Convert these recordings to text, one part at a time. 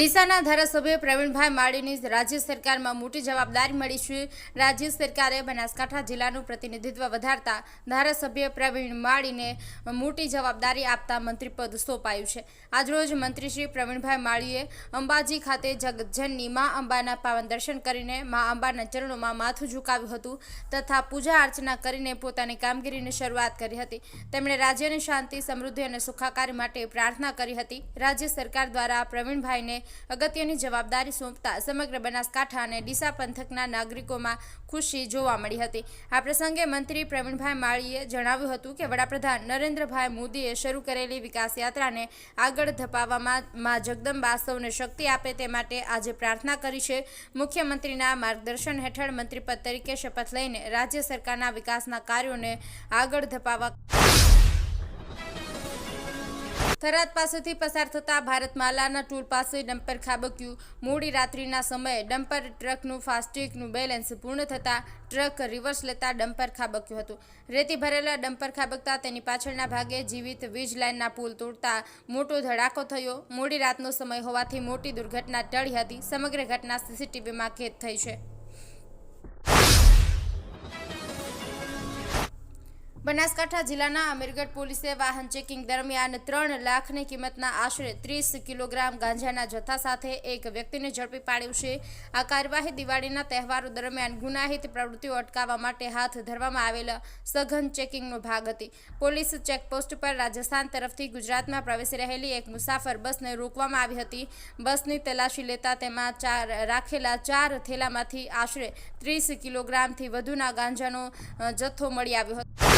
ડીસાના ધારાસભ્ય પ્રવીણભાઈ માળીની રાજ્ય સરકારમાં મોટી જવાબદારી મળી છે. રાજ્ય સરકારે બનાસકાંઠા જિલ્લાનું પ્રતિનિધિત્વ વધારતા ધારાસભ્ય પ્રવીણ માળીને મોટી જવાબદારી આપતા મંત્રીપદ સોંપાયું છે. આજરોજ મંત્રી શ્રી પ્રવીણભાઈ માળીએ અંબાજી ખાતે જગજનની મા અંબાના પાવન દર્શન કરીને મા અંબાના ચરણોમાં માથું ઝુકાવ્યું હતું તથા પૂજા અર્ચના કરીને પોતાની કામગીરીની શરૂઆત કરી હતી. તેમણે રાજ્યની શાંતિ, સમૃદ્ધિ અને સુખાકારી માટે પ્રાર્થના કરી હતી. રાજ્ય સરકાર દ્વારા પ્રવીણભાઈને અગત્યની જવાબદારી સોંપતા સમગ્ર બનાસકાંઠા અને ડીસા પંથકના નાગરિકોમાં ખુશી જોવા મળી હતી. આ પ્રસંગે મંત્રી પ્રવીણભાઈ માળીએ જણાવ્યું હતું કે વડાપ્રધાન નરેન્દ્રભાઈ મોદીએ શરૂ કરેલી વિકાસ યાત્રાને આગળ ધપાવવામાં માં જગદંબા સૌને શક્તિ આપે તે માટે આજે પ્રાર્થના કરી છે. મુખ્યમંત્રીના માર્ગદર્શન હેઠળ મંત્રીપદ તરીકે શપથ લઈને રાજ્ય સરકારના વિકાસના કાર્યોને આગળ ધપાવવા થરાદ પાસેથી પસાર થતા ભારતમાલાના ટૂલ પાસે ડમ્પર ખાબક્યું. મોડી રાત્રિના સમયે ડમ્પર ટ્રકનું ફાસ્ટેગનું બેલેન્સ પૂર્ણ થતાં ટ્રક રિવર્સ લેતા ડમ્પર ખાબક્યું હતું. રેતી ભરેલા ડમ્પર ખાબકતા તેની પાછળના ભાગે જીવિત વીજ લાઇનના પુલ તોડતા મોટો ધડાકો થયો. મોડી રાતનો સમય હોવાથી મોટી દુર્ઘટના ટળી હતી. સમગ્ર ઘટના સીસીટીવીમાં કેદ થઈ છે. બનાસકાંઠા જિલ્લાના અમીરગઢ પોલીસે વાહન ચેકિંગ દરમિયાન ત્રણ લાખની કિંમતના આશરે ત્રીસ કિલોગ્રામ ગાંજાના જથ્થા સાથે એક વ્યક્તિને ઝડપી પાડ્યું છે. આ કાર્યવાહી દિવાળીના તહેવારો દરમિયાન ગુનાહિત પ્રવૃત્તિઓ અટકાવવા માટે હાથ ધરવામાં આવેલા સઘન ચેકિંગનો ભાગ હતી. પોલીસ ચેકપોસ્ટ પર રાજસ્થાન તરફથી ગુજરાતમાં પ્રવેશી રહેલી એક મુસાફર બસને રોકવામાં આવી હતી. બસની તલાશી લેતા તેમાં ચાર, રાખેલા ચાર થેલામાંથી આશરે ત્રીસ કિલોગ્રામથી વધુના ગાંજાનો જથ્થો મળી આવ્યો હતો.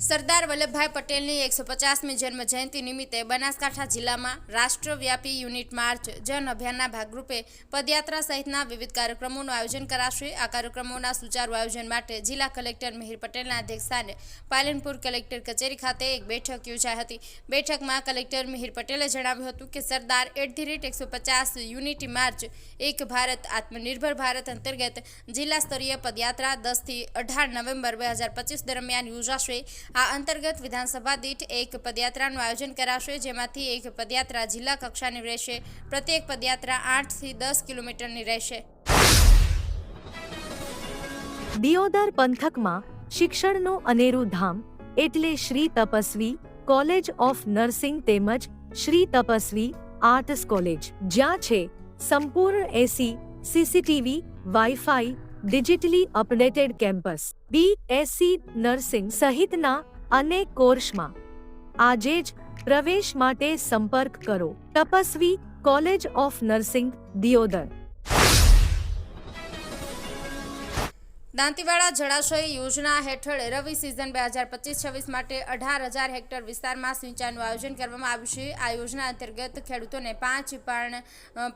સરદાર વલ્લભભાઈ પટેલની એકસો પચાસમી જન્મ જયંતિ નિમિત્તે બનાસકાંઠા જિલ્લામાં રાષ્ટ્રવ્યાપી યુનિટ માર્ચ જન અભિયાનના ભાગરૂપે પદયાત્રા સહિતના વિવિધ કાર્યક્રમોનું આયોજન કરાશે. આ કાર્યક્રમોના સુચારુ આયોજન માટે જિલ્લા કલેક્ટર મિહિર પટેલના અધ્યક્ષસ્થાને પાલનપુર કલેક્ટર કચેરી ખાતે એક બેઠક યોજાઈ હતી. બેઠકમાં કલેક્ટર મિહિર પટેલે જણાવ્યું હતું કે સરદાર એટ ધી રેટ એકસો પચાસ યુનિટી માર્ચ એક ભારત આત્મનિર્ભર ભારત અંતર્ગત જિલ્લા સ્તરીય પદયાત્રા દસથી અઢાર નવેમ્બર બે હજાર પચીસ દરમિયાન યોજાશે. આ અંતર્ગત વિધાનસભા દીઠ એક પદયાત્રાનું આયોજન કરાશે, જેમાંથી એક પદયાત્રા જિલ્લા કક્ષાની રહેશે, પ્રત્યેક પદયાત્રા આઠથી દસ કિલોમીટરની રહેશે. દિયોદર પંથકમાં શિક્ષણનું અનેરું ધામ એટલે Shri Tapasvi college of nursing તેમજ શ્રી તપસ્વી આર્ટ્સ કોલેજ, જ્યાં છે સંપૂર્ણ AC, CCTV, wifi digitally updated campus BSc nursing સહિતના અનેક કોર્સમાં આજે જ પ્રવેશ માટે સંપર્ક કરો. Tapasvi college of nursing Deodar. Dantiwada જળાશય યોજના હેઠળ રવિ સિઝન બે હજાર પચીસ છવ્વીસ માટે અઢાર હજાર હેક્ટર વિસ્તારમાં સિંચાઈનું આયોજન કરવામાં આવ્યું છે. આ યોજના અંતર્ગત ખેડૂતોને પાંચ પાણ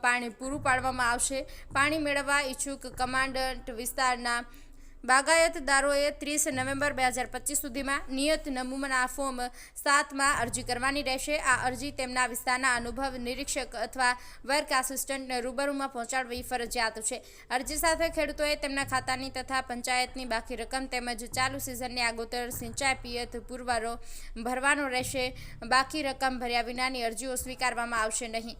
પાણી પૂરું પાડવામાં આવશે. પાણી મેળવવા ઈચ્છુક કમાન્ડન્ટ વિસ્તારના બાગાયતદારોએ ત્રીસ નવેમ્બર બે હજાર પચીસ સુધીમાં નિયત નમૂના ફોર્મ સાતમાં અરજી કરવાની રહેશે. આ અરજી તેમના વિસ્તારના અનુભવ નિરીક્ષક અથવા વર્ક આસિસ્ટન્ટને રૂબરૂમાં પહોંચાડવી ફરજિયાત છે. અરજી સાથે ખેડૂતોએ તેમના ખાતાની તથા પંચાયતની બાકી રકમ તેમજ ચાલુ સિઝનની આગોતર સિંચાઈ પિયત પુરવારો ભરવાનો રહેશે. બાકી રકમ ભર્યા વિનાની અરજીઓ સ્વીકારવામાં આવશે નહીં.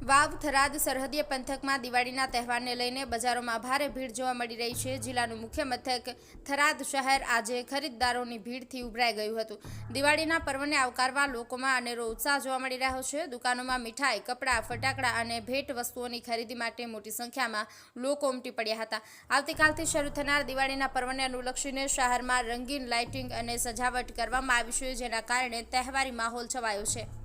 વાવ થરાદ સરહદીય પંથકમાં દિવાળીના તહેવારને લઈને બજારોમાં ભારે ભીડ જોવા મળી રહી છે. જિલ્લાનું મુખ્ય મથક થરાદ શહેર આજે ખરીદદારોની ભીડથી ઉભરાઈ ગયું હતું. દિવાળીના પર્વને આવકારવા લોકોમાં અનેરો ઉત્સાહ જોવા મળી રહ્યો છે. દુકાનોમાં મીઠાઈ, કપડાં, ફટાકડા અને ભેટ વસ્તુઓની ખરીદી માટે મોટી સંખ્યામાં લોકો ઉમટી પડ્યા હતા. આવતીકાલથી શરૂ થનાર દિવાળીના પર્વને અનુલક્ષીને શહેરમાં રંગીન લાઇટિંગ અને સજાવટ કરવામાં આવી છે, જેના કારણે તહેવારી માહોલ છવાયો છે.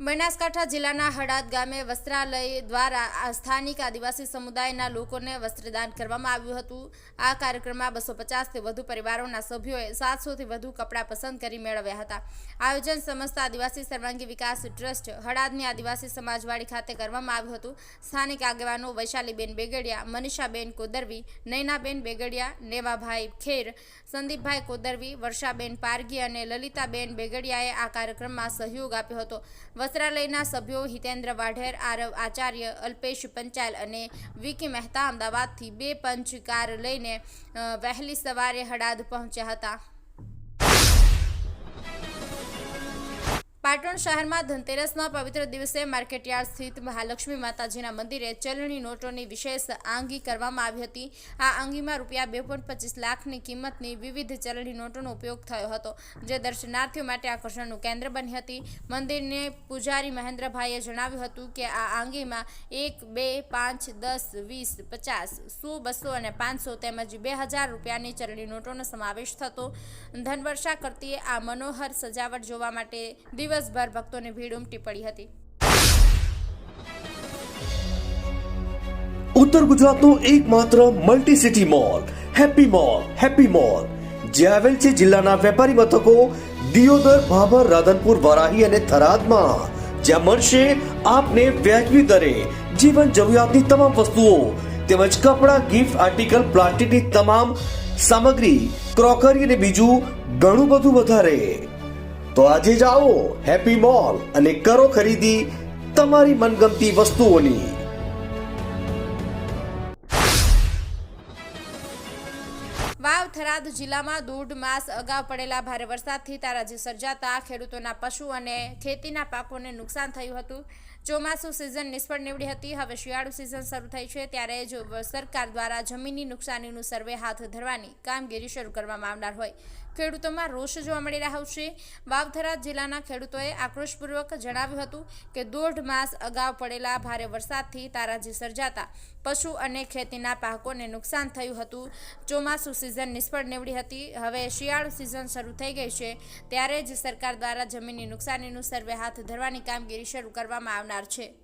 બનાસકાંઠા જિલ્લાના હડાદ ગામે વસ્ત્રાલય દ્વારા સ્થાનિક આદિવાસી સમુદાયના લોકોને વસ્ત્રદાન કરવામાં આવ્યું હતું. આ કાર્યક્રમમાં બસો પચાસથી વધુ પરિવારોના સભ્યોએ સાતસોથી વધુ કપડાં પસંદ કરી મેળવ્યા હતા. આયોજન સમસ્ત આદિવાસી સર્વાંગી વિકાસ ટ્રસ્ટ હડાદની આદિવાસી સમાજવાડી ખાતે કરવામાં આવ્યું હતું. સ્થાનિક આગેવાનો વૈશાલીબેન બેગડિયા, મનીષાબેન કોદરવી, નૈનાબેન બેગડિયા, નેવાભાઈ ખેર, સંદીપભાઈ કોદરવી, વર્ષાબેન પારગી અને લલિતાબેન બેગડિયાએ આ કાર્યક્રમમાં સહયોગ આપ્યો હતો. વસ્ત્રાલયના સભ્યો હિતેન્દ્ર વાઢેર, આરવ આચાર્ય, અલ્પેશ પંચાલ અને વિકી મહેતા અમદાવાદથી બે પંચ કાર લઈને વહેલી સવારે હડાદ પહોંચ્યા હતા. પાટણ શહેરમાં ધનતેરસના પવિત્ર દિવસે માર્કેટયાર્ડ સ્થિત મહાલક્ષ્મી માતાજીના મંદિરે ચલણી નોટોની વિશેષ આંગી કરવામાં આવી હતી. આ આંગીમાં રૂપિયા બે પોઈન્ટ પચીસ લાખની કિંમતની વિવિધ ચલણી નોટોનો ઉપયોગ થયો હતો, જે દર્શનાર્થીઓ માટે આકર્ષણનું કેન્દ્ર બની હતી. મંદિરને પૂજારી મહેન્દ્રભાઈએ જણાવ્યું હતું કે આ આંગીમાં એક, બે, પાંચ, દસ, વીસ, પચાસ, સો, બસો અને પાંચસો તેમજ બે હજાર રૂપિયાની ચલણી નોટોનો સમાવેશ થતો. ધનવર્ષા કરતી આ મનોહર સજાવટ જોવા માટે દિવસભર ભક્તોની ભીડ ઉમટી પડી હતી. ઉત્તર ગુજરાતનો એકમાત્ર multi city mall Happy Mall Happy Mall જે આવેલ છે જિલ્લાના વેપારી મથકો દિયોદર, ભાભર, રાધનપુર, વરાહી અને થરાદમાં. જ્યાં મળશે આપને વ્યાજબી દરે જીવન જરૂરિયાતની તમામ વસ્તુઓ, તેમજ કપડાં ગિફ્ટ આર્ટિકલ પ્લાસ્ટિકની તમામ સામગ્રી ક્રોકરી અને બીજું ઘણું બધું વધારે. તો આજે જ આવો હેપી મોલ અને કરો ખરીદી તમારી મનગમતી વસ્તુઓની. વાવ થરાદ જિલ્લામાં દોઢ માસ અગાઉ પડેલા ભારે વરસાદથી તારાજી સર્જાતા ખેડૂતોના પશુ અને ખેતીના પાકોને નુકસાન થયું હતું. ચોમાસું સિઝન નિષ્ફળ નીવડી હતી. હવે શિયાળુ સિઝન શરૂ થઈ છે ત્યારે જો સરકાર દ્વારા જમીનની નુકસાનીનું સર્વે હાથ ધરવાની કામગીરી શરૂ કરવામાં આવનાર હોય. ખેડૂતોમાં રોષ જોવા મળી રહ્યો છે. વાવથરા જિલ્લાના ખેડૂતોએ આક્રોશપૂર્વક જણાવ્યું હતું કે દોઢ માસ અગાઉ પડેલા ભારે વરસાદથી તારાજી સર્જાતા. પશુ અને ખેતીના પાકોને નુકસાન થયું હતું. ચોમાસું સિઝન નિષ્ફળ નીવડી હતી. હવે શિયાળુ સિઝન શરૂ થઈ ગઈ છે. ત્યારે જ સરકાર દ્વારા જમીનની નુકસાનીનું સર્વે હાથ ધરવાની કામગીરી શરૂ કરવામાં આવનાર છે.